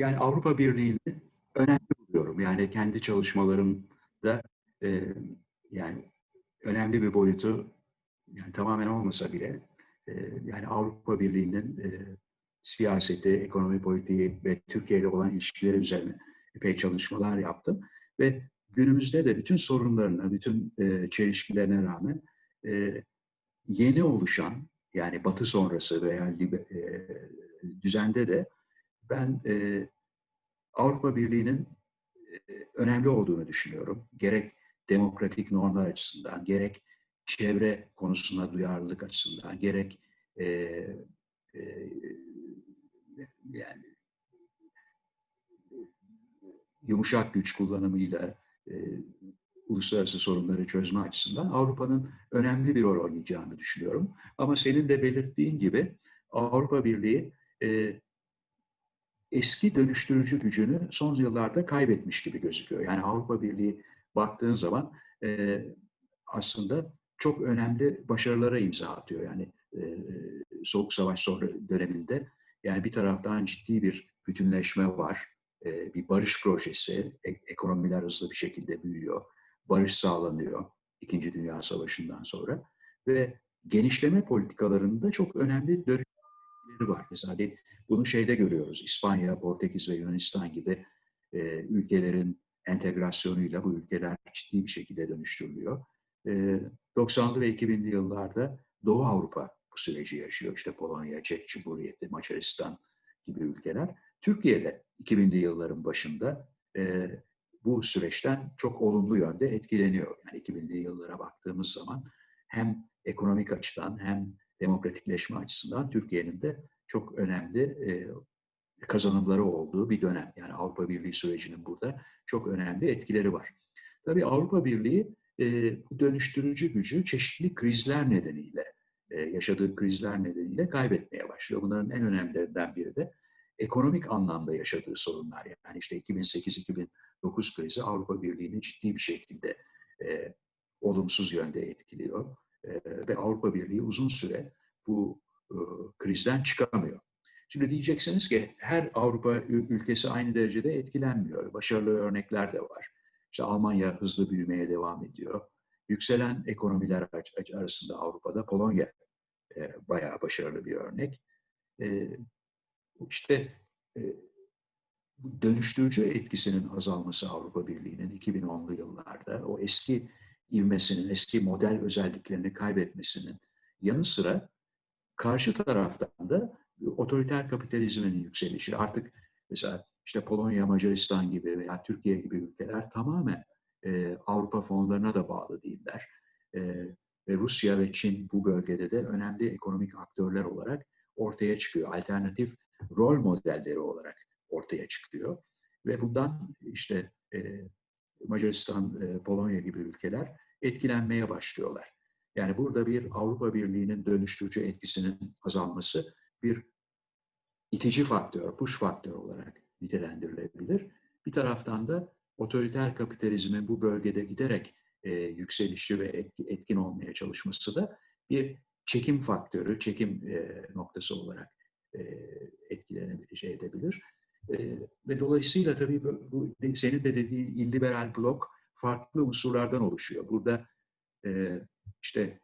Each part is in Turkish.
yani Avrupa Birliği'ni önemli buluyorum. Yani kendi çalışmalarımda e, yani önemli bir boyutu yani tamamen olmasa bile e, yani Avrupa Birliği'nin e, siyaseti, ekonomi politiği ve Türkiye ile olan ilişkileri üzerine epey çalışmalar yaptım. Ve günümüzde de bütün sorunlarına, bütün e, çelişkilerine rağmen e, yeni oluşan yani Batı sonrası veya e, düzende de ben e, Avrupa Birliği'nin e, önemli olduğunu düşünüyorum. Gerek demokratik normlar açısından, gerek çevre konusunda duyarlılık açısından, gerek e, e, yani yumuşak güç kullanımıyla e, uluslararası sorunları çözme açısından Avrupa'nın önemli bir rol oynayacağını düşünüyorum. Ama senin de belirttiğin gibi Avrupa Birliği e, eski dönüştürücü gücünü son yıllarda kaybetmiş gibi gözüküyor. Yani Avrupa Birliği baktığın zaman e, aslında çok önemli başarılara imza atıyor. Yani e, Soğuk Savaş sonra döneminde yani bir taraftan ciddi bir bütünleşme var, e, bir barış projesi, e, ekonomiler hızlı bir şekilde büyüyor, barış sağlanıyor İkinci Dünya Savaşı'ndan sonra ve genişleme politikalarında çok önemli dönüşümleri var. Mesela bunu şeyde görüyoruz, İspanya, Portekiz ve Yunanistan gibi e, ülkelerin entegrasyonuyla bu ülkeler ciddi bir şekilde dönüştürülüyor. E, 90'lı ve 2000'li yıllarda Doğu Avrupa bu süreci yaşıyor. İşte Polonya, Çek Cumhuriyeti, Macaristan gibi ülkeler. Türkiye'de 2000'li yılların başında e, bu süreçten çok olumlu yönde etkileniyor. Yani 2000'li yıllara baktığımız zaman hem ekonomik açıdan hem demokratikleşme açısından Türkiye'nin de çok önemli e, kazanımları olduğu bir dönem. Yani Avrupa Birliği sürecinin burada çok önemli etkileri var. Tabii Avrupa Birliği e, dönüştürücü gücü çeşitli krizler nedeniyle, e, yaşadığı krizler nedeniyle kaybetmeye başlıyor. Bunların en önemlilerinden biri de ekonomik anlamda yaşadığı sorunlar. Yani işte 2008-2009 krizi Avrupa Birliği'ni ciddi bir şekilde e, olumsuz yönde etkiliyor. E, ve Avrupa Birliği uzun süre bu e, krizden çıkamıyor. Şimdi diyeceksiniz ki her Avrupa ülkesi aynı derecede etkilenmiyor. Başarılı örnekler de var. İşte Almanya hızlı büyümeye devam ediyor. Yükselen ekonomiler arasında Avrupa'da Polonya e, bayağı başarılı bir örnek. E, işte e, dönüştürücü etkisinin azalması Avrupa Birliği'nin 2010'lu yıllarda o eski ivmesinin, eski model özelliklerini kaybetmesinin yanı sıra karşı taraftan da otoriter kapitalizmin yükselişi. Artık mesela işte Polonya, Macaristan gibi veya Türkiye gibi ülkeler tamamen e, Avrupa fonlarına da bağlı değiller. E, ve Rusya ve Çin bu bölgede de önemli ekonomik aktörler olarak ortaya çıkıyor. Alternatif rol modelleri olarak ortaya çıkıyor. Ve bundan işte e, Macaristan, e, Polonya gibi ülkeler etkilenmeye başlıyorlar. Yani burada bir Avrupa Birliği'nin dönüştürücü etkisinin azalması bir itici faktör, push faktör olarak nitelendirilebilir. Bir taraftan da otoriter kapitalizmin bu bölgede giderek e, yükselişi ve etkin olmaya çalışması da bir çekim faktörü, çekim e, noktası olarak e, etkilenebilir, şey edebilir. E, ve dolayısıyla tabii bu, bu senin de dediğin illiberal blok farklı unsurlardan oluşuyor. Burada e, işte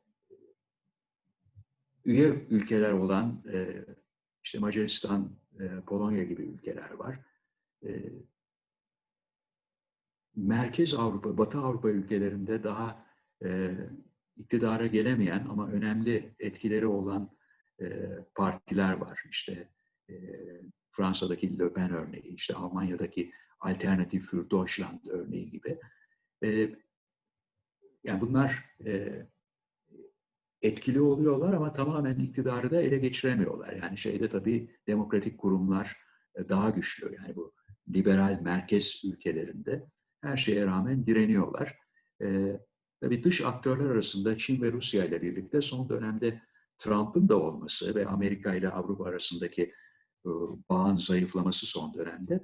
üye ülkeler olan e, işte Macaristan, e, Polonya gibi ülkeler var. E, Merkez Avrupa, Batı Avrupa ülkelerinde daha e, iktidara gelemeyen ama önemli etkileri olan e, partiler var. İşte e, Fransa'daki Le Pen örneği, işte Almanya'daki Alternatif für Deutschland örneği gibi. E, yani bunlar e, etkili oluyorlar ama tamamen iktidarı da ele geçiremiyorlar. Yani şeyde tabii demokratik kurumlar e, daha güçlü. Yani bu liberal merkez ülkelerinde her şeye rağmen direniyorlar. Ee, tabii dış aktörler arasında Çin ve Rusya ile birlikte son dönemde Trump'ın da olması ve Amerika ile Avrupa arasındaki e, bağın zayıflaması son dönemde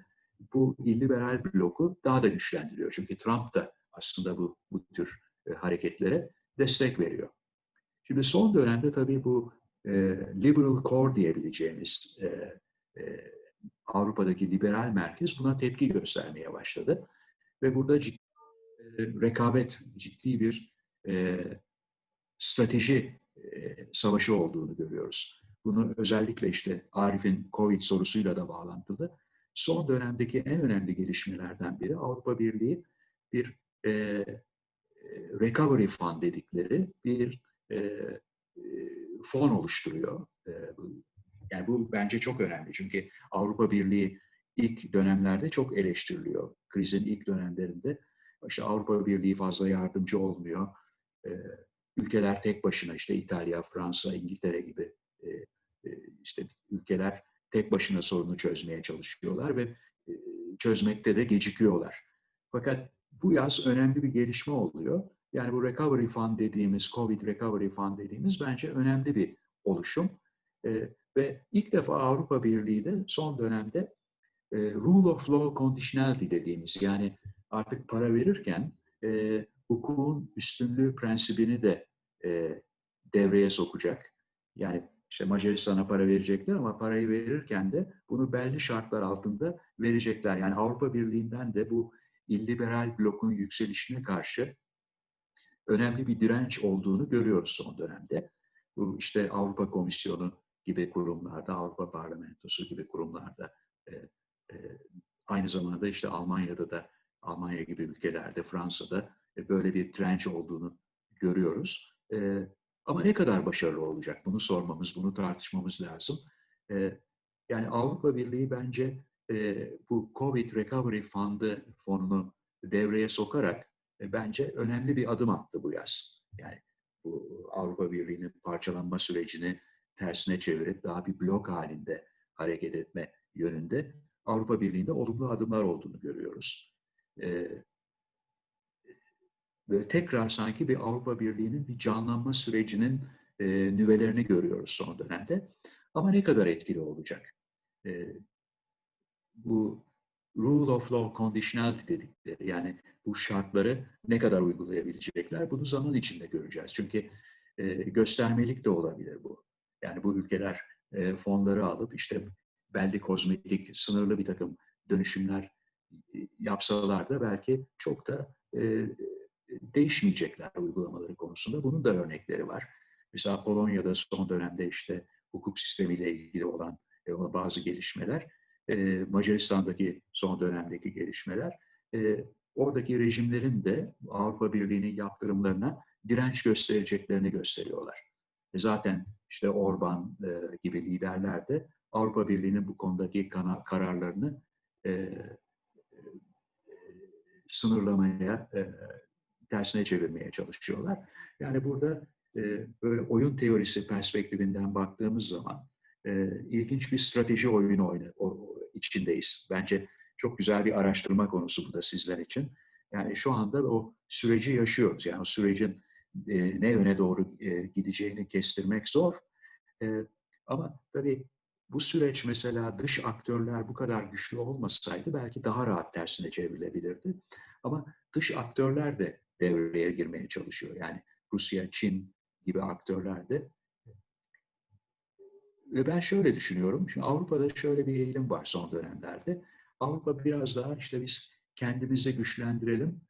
bu illiberal bloku daha da güçlendiriyor. Çünkü Trump da aslında bu, bu tür e, hareketlere destek veriyor. Şimdi son dönemde tabii bu e, liberal core diyebileceğimiz e, e, Avrupa'daki liberal merkez buna tepki göstermeye başladı. Ve burada ciddi, e, rekabet, ciddi bir e, strateji e, savaşı olduğunu görüyoruz. Bunu özellikle işte Arif'in Covid sorusuyla da bağlantılı. Son dönemdeki en önemli gelişmelerden biri Avrupa Birliği bir e, recovery fund dedikleri bir e, e, fon oluşturuyor. E, yani bu bence çok önemli çünkü Avrupa Birliği ilk dönemlerde çok eleştiriliyor. Krizin ilk dönemlerinde işte Avrupa Birliği fazla yardımcı olmuyor. E, ülkeler tek başına işte İtalya, Fransa, İngiltere gibi e, e, işte ülkeler tek başına sorunu çözmeye çalışıyorlar ve e, çözmekte de gecikiyorlar. Fakat bu yaz önemli bir gelişme oluyor. Yani bu Recovery Fund dediğimiz, Covid Recovery Fund dediğimiz bence önemli bir oluşum. E, ve ilk defa Avrupa Birliği de son dönemde e, Rule of Law Conditionality dediğimiz yani artık para verirken e, hukukun üstünlüğü prensibini de e, devreye sokacak. Yani işte Macaristan'a para verecekler ama parayı verirken de bunu belli şartlar altında verecekler. Yani Avrupa Birliği'nden de bu illiberal blokun yükselişine karşı önemli bir direnç olduğunu görüyoruz son dönemde. Bu işte Avrupa Komisyonu gibi kurumlarda, Avrupa Parlamentosu gibi kurumlarda, e, e, aynı zamanda işte Almanya'da da, Almanya gibi ülkelerde, Fransa'da e, böyle bir direnç olduğunu görüyoruz. E, ama ne kadar başarılı olacak? Bunu sormamız, bunu tartışmamız lazım. E, yani Avrupa Birliği bence e, bu Covid Recovery Fund'ı fonunu devreye sokarak e, bence önemli bir adım attı bu yaz. Yani bu Avrupa Birliği'nin parçalanma sürecini tersine çevirip daha bir blok halinde hareket etme yönünde Avrupa Birliği'nde olumlu adımlar olduğunu görüyoruz. Ee, böyle tekrar sanki bir Avrupa Birliği'nin bir canlanma sürecinin e, nüvelerini görüyoruz son dönemde. Ama ne kadar etkili olacak? E, bu rule of law conditionality dedikleri yani bu şartları ne kadar uygulayabilecekler bunu zaman içinde göreceğiz. Çünkü e, göstermelik de olabilir bu. Yani bu ülkeler e, fonları alıp işte belli kozmetik, sınırlı bir takım dönüşümler e, yapsalar da belki çok da e, değişmeyecekler uygulamaları konusunda. Bunun da örnekleri var. Mesela Polonya'da son dönemde işte hukuk sistemiyle ilgili olan e, bazı gelişmeler, e, Macaristan'daki son dönemdeki gelişmeler, e, oradaki rejimlerin de Avrupa Birliği'nin yaptırımlarına direnç göstereceklerini gösteriyorlar. E zaten işte Orban e, gibi liderler de Avrupa Birliği'nin bu konudaki kararlarını e, e, sınırlamaya, e, tersine çevirmeye çalışıyorlar. Yani burada e, böyle oyun teorisi perspektifinden baktığımız zaman e, ilginç bir strateji oyunu oyna, o, içindeyiz. Bence çok güzel bir araştırma konusu bu da sizler için. Yani şu anda o süreci yaşıyoruz. Yani o sürecin e, ne yöne doğru e, gideceğini kestirmek zor. E, ama tabii bu süreç mesela dış aktörler bu kadar güçlü olmasaydı belki daha rahat tersine çevrilebilirdi. Ama dış aktörler de devreye girmeye çalışıyor. Yani Rusya, Çin gibi aktörler de. Ve ben şöyle düşünüyorum. Şimdi Avrupa'da şöyle bir eğilim var son dönemlerde. Avrupa biraz daha işte biz kendimizi güçlendirelim.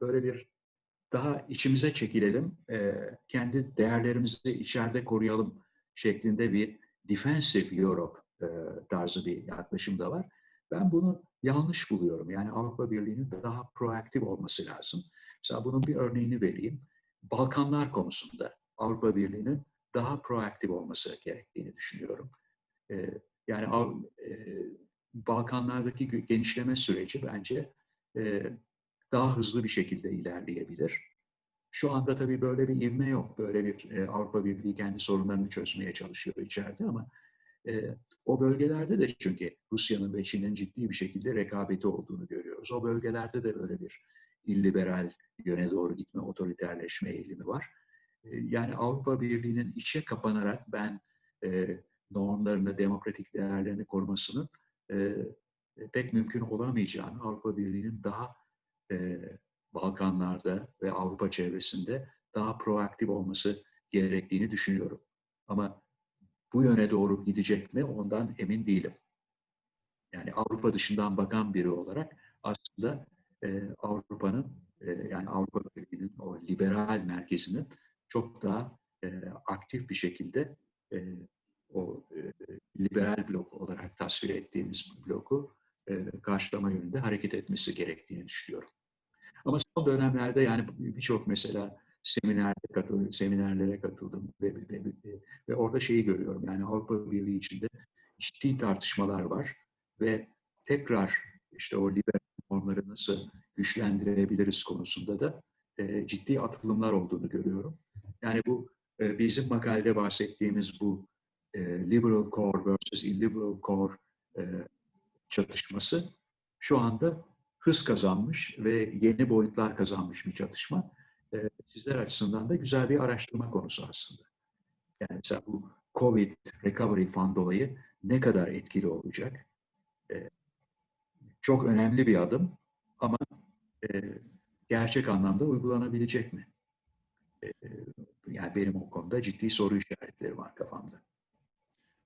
Böyle bir daha içimize çekilelim. kendi değerlerimizi içeride koruyalım şeklinde bir defensive Europe tarzı bir yaklaşım da var. Ben bunu yanlış buluyorum. Yani Avrupa Birliği'nin daha proaktif olması lazım. Mesela bunun bir örneğini vereyim. Balkanlar konusunda Avrupa Birliği'nin daha proaktif olması gerektiğini düşünüyorum. Ee, yani e, Balkanlardaki genişleme süreci bence e, daha hızlı bir şekilde ilerleyebilir. Şu anda tabii böyle bir ivme yok. Böyle bir e, Avrupa Birliği kendi sorunlarını çözmeye çalışıyor içeride ama o bölgelerde de çünkü Rusya'nın ve Çin'in ciddi bir şekilde rekabeti olduğunu görüyoruz. O bölgelerde de böyle bir illiberal yöne doğru gitme, otoriterleşme eğilimi var. Ee, yani Avrupa Birliği'nin içe kapanarak ben e, normlarını, demokratik değerlerini korumasının e, pek mümkün olamayacağını, Avrupa Birliği'nin daha e, Balkanlarda ve Avrupa çevresinde daha proaktif olması gerektiğini düşünüyorum. Ama bu yöne doğru gidecek mi ondan emin değilim. Yani Avrupa dışından bakan biri olarak aslında e, Avrupa'nın e, yani Avrupa Birliği'nin o liberal merkezinin çok daha e, aktif bir şekilde e, o e, liberal blok olarak tasvir ettiğimiz bloku e, karşılama yönünde hareket etmesi gerektiğini düşünüyorum. Ama son dönemlerde yani birçok mesela seminerde katıldım, seminerlere katıldım ve, ve, ve, ve orada şeyi görüyorum. Yani Avrupa Birliği içinde ciddi tartışmalar var ve tekrar işte o liberal normları nasıl güçlendirebiliriz konusunda da e, ciddi atılımlar olduğunu görüyorum. Yani bu e, bizim makalede bahsettiğimiz bu e, liberal core versus illiberal core e, çatışması şu anda hız kazanmış ve yeni boyutlar kazanmış bir çatışma. E, sizler açısından da güzel bir araştırma konusu aslında. Yani mesela bu COVID Recovery Fund olayı ne kadar etkili olacak? E, çok önemli bir adım ama e, gerçek anlamda uygulanabilecek mi? yani benim o konuda ciddi soru işaretleri var kafamda.